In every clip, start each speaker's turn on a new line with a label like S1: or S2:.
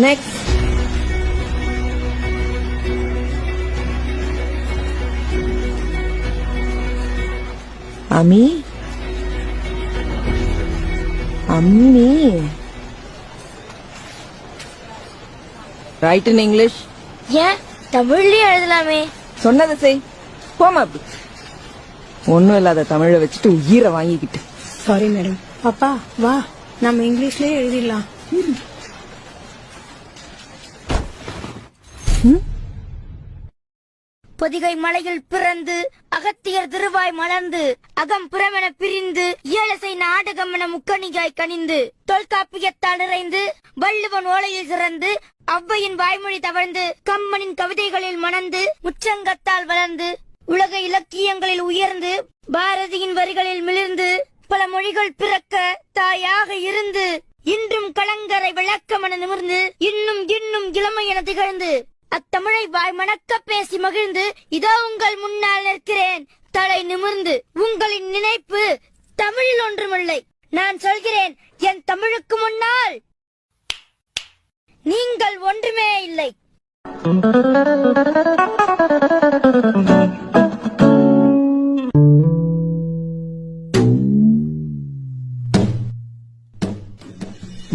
S1: Next அமி அம்மி right in English
S2: ஏன் தமிழ்லயும் எழுதலாமே.
S1: சொன்னதை செய். போமா அப்படி. ஒண்ணும் இல்லாத தமிழை வச்சுட்டு உயிரை வாங்கிக்கிட்டு.
S3: சாரி மேடம் பாப்பா வா. நம்ம இங்கிலீஷ்லயே எழுதிடலாம்.
S2: பொதிகை மலையில் பிறந்து அகத்தியர் திருவாய் மலர்ந்து அகம் புறமென பிரிந்து ஏழசை நாடகம் என முக்கணிகாய் கனிந்து தொல்காப்பியத்தால் நிறைந்து வள்ளுவன் ஓலையில் சிறந்து அவ்வையின் வாய்மொழி தவழ்ந்து கம்மனின் கவிதைகளில் மணந்து முச்சங்கத்தால் வளர்ந்து உலக இலக்கியங்களில் உயர்ந்து பாரதியின் வரிகளில் மிளிர்ந்து பல மொழிகள் பிறக்க தாயாக இருந்து இன்றும் கலங்கரை விளக்கமென நிமிர்ந்து இன்னும் இன்னும் இளமை என திகழ்ந்து அத்தமிழை வாய் மணக்க பேசி மகிழ்ந்து இதோ உங்கள் முன்னால் நிற்கிறேன். தலை நிமிர்ந்து உங்களின் நினைப்பு தமிழில் ஒன்றுமில்லை. நான் சொல்கிறேன் என் தமிழுக்கு முன்னால் நீங்கள் ஒன்றுமே இல்லை.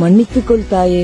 S1: மன்னித்துக்கொள் தாயே.